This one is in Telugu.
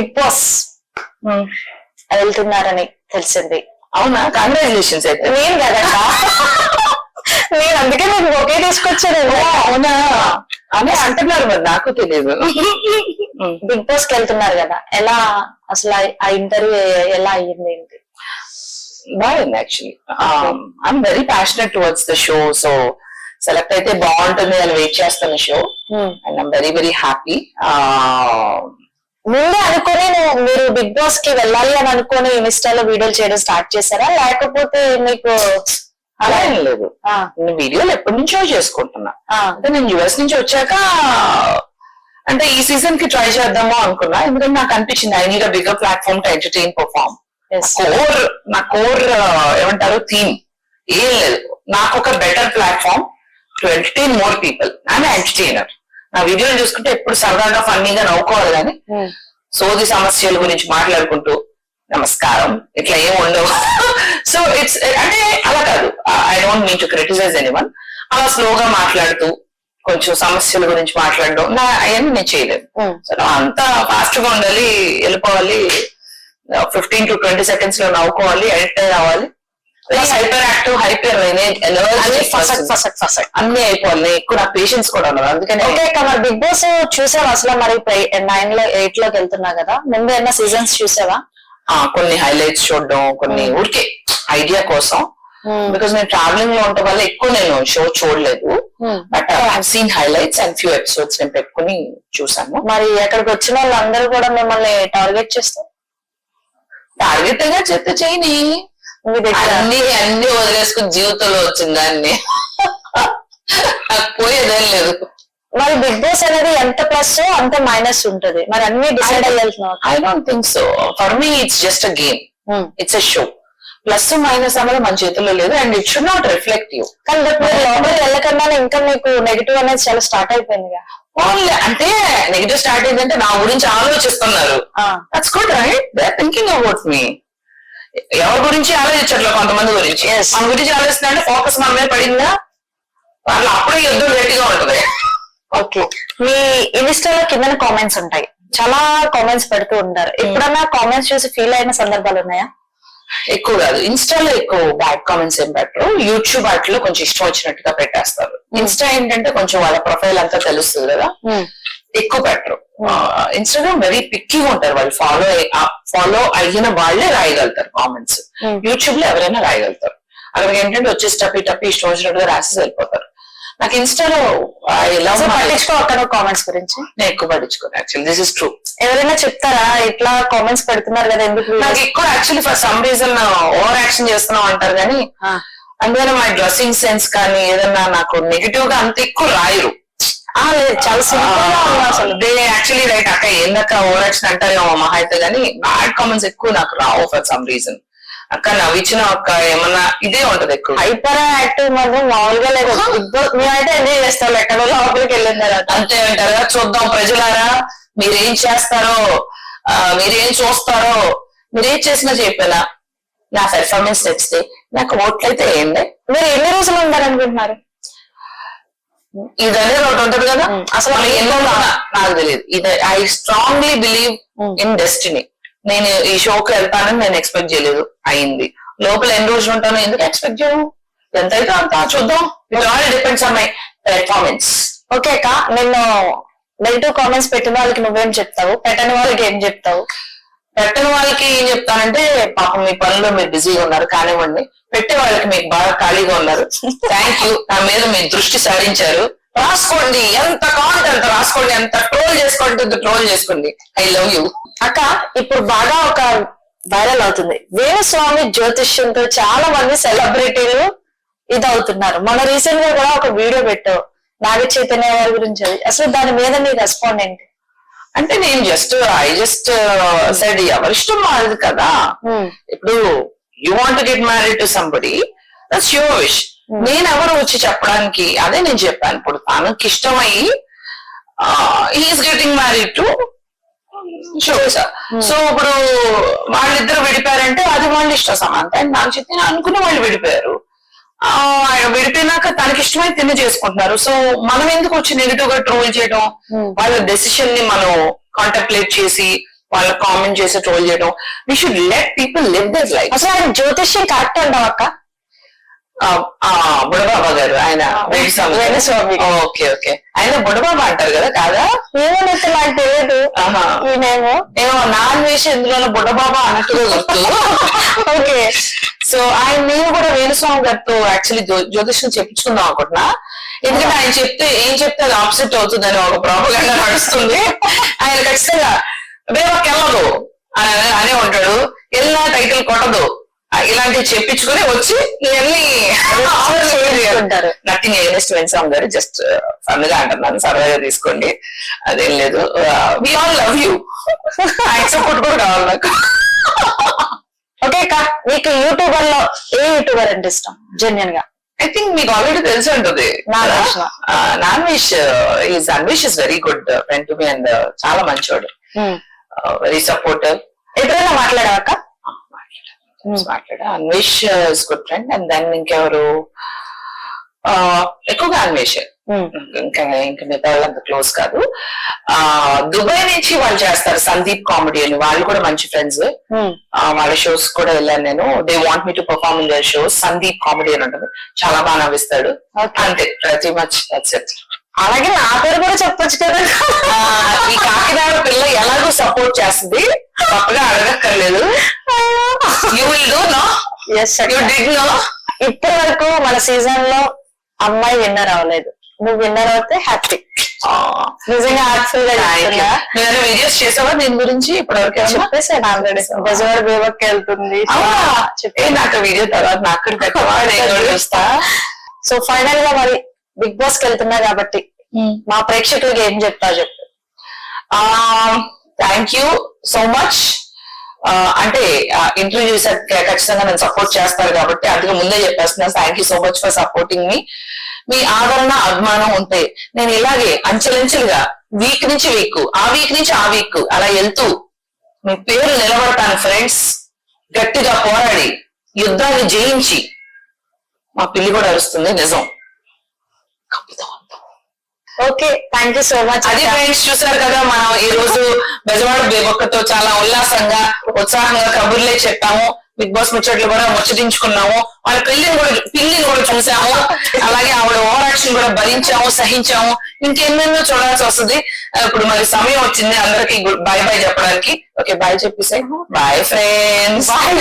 Big boss. వెళ్తున్నారని తెలిసింది. అవునా? కంగ్రాచులేషన్స్ అయితే. నేను కదక్క నేను అందుకే మీకు ఒకే తీసుకొచ్చాను. అవునా? అని అంటున్నారు మరి నాకు తెలియదు బిగ్ బాస్కి వెళ్తున్నారు కదా. ఎలా అసలు ఆ- ఆ ఇంటర్వ్యూ ఎలా అయ్యింది? ఏంటి బాగుంది actually I'm very passionate towards the show so select అయితే బాగుంటుంది అని వెయిట్ చేస్తాను show and I'm very very happy ముందే అనుకుని మీరు బిగ్ బాస్కి వెళ్ళాలి అని అనుకుని ఇన్స్టాలో వీడియోలు చేయడం స్టార్ట్ చేశారా? లేకపోతే మీకు అలా ఏం లేదు. నేను వీడియోలు ఎప్పటి నుంచో చేసుకుంటున్నా. అంటే నేను యుఎస్ నుంచి వచ్చాక అంటే ఈ సీజన్కి ట్రై చేద్దాము అనుకున్నా. ఎందుకంటే నాకు అనిపించింది I need bigger platform to entertain perform yes. Core నా కోర్ ఏమంటారు థీమ్ ఏం లేదు. నాకు ఒక better platform to entertain more people I'm entertainer నా వీడియోలు చూసుకుంటే ఎప్పుడు సరదాగా ఫన్నీగా నవ్వుకోవాలి కానీ సోది సమస్యల గురించి మాట్లాడుకుంటూ నమస్కారం. ఇట్లా ఏం ఉండవు. సో ఇట్స్ అంటే అలా కాదు. I don't mean to criticize anyone అలా స్లోగా మాట్లాడుతూ కొంచెం సమస్యల గురించి మాట్లాడడం. నా అవన్నీ నేను చేయలేదు. సో అంత ఫాస్ట్గా ఉండాలి వెళ్ళిపోవాలి. ఫిఫ్టీన్ టు ట్వంటీ సెకండ్స్లో నవ్వుకోవాలి ఎంటర్టైన్ అవ్వాలి. హైపర్ యాక్టివ్ హైపర్ అన్ని అయిపోవాలి ఎక్కువ నాకు పేషెన్స్ కూడా ఉండదు అందుకనే ఓకే మరి బిగ్ బాస్ చూసావా అసలు మరి నైన్లో ఎయిట్లోకి వెళ్తున్నా కదా? ముందు ఏమైనా సీజన్స్ చూసావా? కొన్ని హైలైట్స్ చూడడం కొన్ని ఊరికే ఐడియా కోసం. బికాస్ నేను ట్రావెలింగ్లో ఉండటం వల్ల ఎక్కువ నేను షో చూడలేదు. But I have seen highlights and few episodes నేను పెట్టుకుని చూసాను మరి అక్కడికి వచ్చిన వాళ్ళందరూ కూడా మిమ్మల్ని టార్గెట్ చేస్తారు? టార్గెట్గా చెత్త చేయని. అన్ని అన్ని వదిలేసుకుని జీవితంలో వచ్చింది దాన్ని. నాకు పోయేదేం లేదు. మరి బిగ్ బాస్ అనేది ఎంత ప్లస్ అంత మైనస్ ఉంటది? మరి అన్ని డిసైడ్ అయ్యి వెళ్తున్నావు I don't think so for me it's just a game it's a show plus minus అనేది మన చేతుల్లో లేదు and it should not reflect you కానీ మీరు లోపలికి వెళ్ళకన్నా ఇంకా మీకు నెగిటివ్ అనేది చాలా స్టార్ట్ అయిపోయింది ఓన్లీ అంటే నెగిటివ్ స్టార్ట్ అయిందంటే నా గురించి ఆలోచిస్తున్నారు. That's good right they are thinking about me ఎవరి గురించి ఆలోచించట్లేదు కొంతమంది గురించి. మన గురించి ఆలోచిస్తుంటే ఫోకస్ మన మీద పడిందా? వాళ్ళు అప్పుడే యుద్ధం గట్టిగా ఉంటుంది. ఓకే మీ ఇన్స్టాలో కింద కామెంట్స్ ఉంటాయి. చాలా కామెంట్స్ పెడుతూ ఉంటారు. ఎప్పుడన్నా కామెంట్స్ చూసి ఫీల్ అయిన సందర్భాలు ఉన్నాయా? ఎక్కువ కాదు. ఇన్స్టాలో ఎక్కువ బ్యాడ్ కామెంట్స్ ఏం పెట్టరు. యూట్యూబ్ వాటిలో కొంచెం ఇష్టం వచ్చినట్టుగా పెట్టేస్తారు. ఇన్స్టా ఏంటంటే కొంచెం వాళ్ళ ప్రొఫైల్ అంతా తెలుస్తుంది కదా. ఎక్కువ పెట్టరు. ఇన్స్టాగ్రామ్ వెరీ పిక్కీగా ఉంటారు వాళ్ళు. ఫాలో ఫాలో అయిన వాళ్ళే రాయగలుగుతారు కామెంట్స్ Hmm. యూట్యూబ్లో ఎవరైనా రాయగలుగుతారు. అక్కడికి ఏంటంటే వచ్చేసి టప్పి టప్పి ఇష్టం వచ్చినట్టుగా రాసేసి వెళ్ళిపోతారు. నాకు ఇన్స్టాలో ఇలా అసలు పట్టించుకో అక్కడ కామెంట్స్ గురించి? నేను ఎక్కువ పట్టించుకోను యాక్చువల్లీ దిస్ ఇస్ ట్రూ ఎవరైనా చెప్తారా? ఇట్లా కామెంట్స్ పెడుతున్నారు కదా ఎందుకు నాకు ఎక్కువ actually for some reason over action చేస్తున్నాం అంటారు కానీ అందువల్ల మై డ్రెస్సింగ్ సెన్స్ కానీ ఏదన్నా నాకు నెగిటివ్గా అంత ఎక్కువ రాయరు. చాలా సింపుల్ అసలు. దే యాక్చువల్లీ రైట్ అక్క ఏందక్క ఓవర్ యాక్షన్ అంటారేమో మహా అయితే కానీ బ్యాడ్ కామెంట్స్ ఎక్కువ నాకు రావు ఫర్ సమ్ రీజన్. అక్క నవ్వించిన అక్క ఏమన్నా ఇదే ఉంటది ఎక్కువ. హైపర్ యాక్టివ్ మాత్రం మామూలుగా లేదు. మేమైతే ఎంజాయ్ చేస్తాం. ఎక్కడో లోపలికి వెళ్ళిన తర్వాత. అంతే అంటారు చూద్దాం ప్రజలారా మీరేం చేస్తారో మీరేం చూస్తారో మీరేం చేసినా చెప్పేలా. నా పెర్ఫార్మెన్స్ నచ్చితే నాకు ఓట్లయితే ఏంటి మీరు ఎన్ని రోజులు ఉంటారనుకుంటున్నారు? ఇది అనేది ఒకటి ఉంటది కదా. అసలు ఎన్నో నాకు తెలియదు. ఇది I strongly believe. In destiny నేను ఈ షోకి వెళ్తానని నేను ఎక్స్పెక్ట్ చేయలేదు. అయింది. లోపల ఎన్ని రోజులు ఉంటానో ఎందుకు ఎక్స్పెక్ట్ చేయను? ఎంత అయితే అంత చూద్దాం. It all depends on my performance okay అక్క నిన్ను నెగిటివ్ కామెంట్స్ పెట్టిన వాళ్ళకి నువ్వేం చెప్తావు? పెట్టని వాళ్ళకి ఏం చెప్తావు? పెట్టని వాళ్ళకి ఏం చెప్తానంటే పాపం మీ పనిలో మీరు బిజీగా ఉన్నారు కానివ్వండి. పెట్టే వాళ్ళకి మీకు బాగా ఖాళీగా ఉన్నారు. థ్యాంక్ యూ నా మీద మీ దృష్టి సారించారు. రాసుకోండి. ఎంత కావాలంటే అంత రాసుకోండి. ఎంత ట్రోల్ చేసుకోండి ట్రోల్ చేసుకోండి. ఐ లవ్ యూ అక్క ఇప్పుడు బాగా ఒక వైరల్ అవుతుంది. వేణుస్వామి జ్యోతిష్యంతో చాలా మంది సెలబ్రిటీలు ఇది అవుతున్నారు మన రీసెంట్గా కూడా ఒక వీడియో పెట్టావు. నాగ చైతన్య గారి గురించి అది. అసలు దాని మీద నీ రెస్పాండ్ ఏంటి అంటే నేను జస్ట్ ఐ జస్ట్ సైడ్ ఎవరి ఇష్టం మాది కదా. ఇప్పుడు you want get married to somebody that's your wish నేను ఎవరు వచ్చి చెప్పడానికి అదే నేను చెప్పాను. ఇప్పుడు తనకి ఇష్టమయ్యి he is getting married to షోస so ఇప్పుడు వాళ్ళిద్దరు విడిపోయారంటే అది వాళ్ళ ఇష్టం. సమాంత అండ్ నాకు చెప్పి అనుకుని వాళ్ళు విడిపోయారు. విడిపోయినాక తనకి ఇష్టమైతే తిని చేసుకుంటున్నారు. సో మనం ఎందుకు వచ్చి నెగిటివ్గా ట్రోల్ చేయడం? Hmm. వాళ్ళ డెసిషన్ని మనం కాంటెంప్లేట్ చేసి వాళ్ళ కామెంట్ చేసి ట్రోల్ చేయడం. We should let people live their life అసలు ఆయన జ్యోతిష్యం కరెక్ట్ అంటావు అక్క? గారు ఆయన వేణుస్వామి. Okay okay. ఆయన బుడబాబా అంటారు కదా కాదా? ఏమనైతే నాకు తెలియదు ఏమో నాన్ వేసి ఎందులో బుడబాబా అన్నట్టుగా గుర్తు ఓకే. సో ఆయన నేను కూడా వేణుస్వామి గారితో యాక్చువల్లీ జ్యోతిష్యం చెప్పించుకుందాం అనుకుంటున్నా. ఎందుకంటే ఆయన చెప్తే ఏం చెప్తే అది ఆపోజిట్ అవుతుందని ఒక ప్రాబ్లం నడుస్తుంది. ఆయన ఖచ్చితంగా రేవకి వెళ్ళదు. అని అనే ఉంటాడు. వెళ్ళినా టైటిల్ కొట్టదు. ఇలాంటివి చెప్పించుకుని వచ్చి ఇవన్నీ చేసుకుంటారు. నథింగ్ ఎగనెస్ట్ వెన్సామ్ గారు జస్ట్ ఫన్గా అంటున్నాను. సరదాగా తీసుకోండి. అదేం లేదు. వి ఆల్ లవ్ యూ ఆయన సపోర్ట్ కూడా కావాలి నాకు ఓకే అక్క మీకు యూట్యూబర్లో ఏ యూట్యూబర్ అంటే ఇష్టం? జెన్యున్గా ఐ థింక్ మీకు ఆల్రెడీ తెలిసి ఉంటుంది. నాన్ వెజ్ నా? Non veg is Anvesh is very good friend to me and చాలా మంచోడు. వెరీ సపోర్టివ్ ఎప్పుడైనా మాట్లాడావా అక్క? మాట్లాడా. Anvesh is good friend and then ఇంకెవరు? Uh, ఎక్కువగా అన్వేష్ ఇంకా ఇంకా మిగతా వాళ్ళు అంత క్లోజ్ కాదు. ఆ దుబాయ్ నుంచి వాళ్ళు చేస్తారు సందీప్ కామెడీ అని. వాళ్ళు కూడా మంచి ఫ్రెండ్స్ వాళ్ళ షోస్ కూడా వెళ్ళాను నేను. They want me to perform in their shows Sandeep comedy అని ఉంటుంది. చాలా బాగా నవ్విస్తాడు. అంతే. ప్రతి మచ్ అలాగే నా పేరు కూడా చెప్పొచ్చు కదా. ఈ కాకినాడ పిల్ల ఎలాగో సపోర్ట్ చేస్తుంది? తప్పగా అడగక్కర్లేదు. You will do no yes you did no ఇప్పటి వరకు మన సీజన్లో అమ్మాయి విన్నర్ అవ్వలేదు. నువ్వు విన్నర్ అవుతే హ్యాపీ నిజంగా హార్ట్ఫుల్గా చెప్తున్నా. నేను వీడియోస్ చేసావా? దీని గురించి ఇప్పటివరకు చెప్పేసాను ఆల్రెడీ వెళ్తుంది. నాకు వీడియో తర్వాత నాకు చూస్తా. సో ఫైనల్గా మరి బిగ్ బాస్కి వెళ్తున్నా కాబట్టి మా ప్రేక్షకులకి ఏం చెప్తా చెప్పు. థ్యాంక్ యూ సో మచ్ అంటే ఇంటర్వ్యూ ఖచ్చితంగా నన్ను సపోర్ట్ చేస్తారు కాబట్టి అందుకే ముందే చెప్పేస్తున్నాను thank you so much for supporting me మీ ఆదరణ అభిమానం ఉంటే నేను ఇలాగే అంచెలంచెలుగా వీక్ నుంచి వీక్ ఆ వీక్ నుంచి ఆ వీక్ అలా వెళ్తూ మీ పేరు నిలబడతాను ఫ్రెండ్స్ గట్టిగా పోరాడి యుద్ధాన్ని జయించి మా పిల్లి కూడా అరుస్తుంది నిజం. కప్పుతాం okay thank you so much అది ఫ్రెండ్స్ చూసారు కదా మనం ఈ రోజు బెజవాడ బేబొక్కతో చాలా ఉల్లాసంగా ఉత్సాహంగా కబుర్లే చెప్పాము. బిగ్ బాస్ ముచ్చట్లు కూడా ముచ్చటించుకున్నాము. వాళ్ళ పిల్లిని కూడా పిల్లిని కూడా చూసాము. అలాగే ఆవిడ ఓవర్ యాక్షన్ కూడా భరించాము సహించాము. ఇంకెన్నెన్నో చూడాల్సి వస్తుంది. ఇప్పుడు మరి సమయం వచ్చింది. అందరికి బాయ్ బాయ్ చెప్పడానికి. Okay bye చెప్పేసాయి. Bye friends bye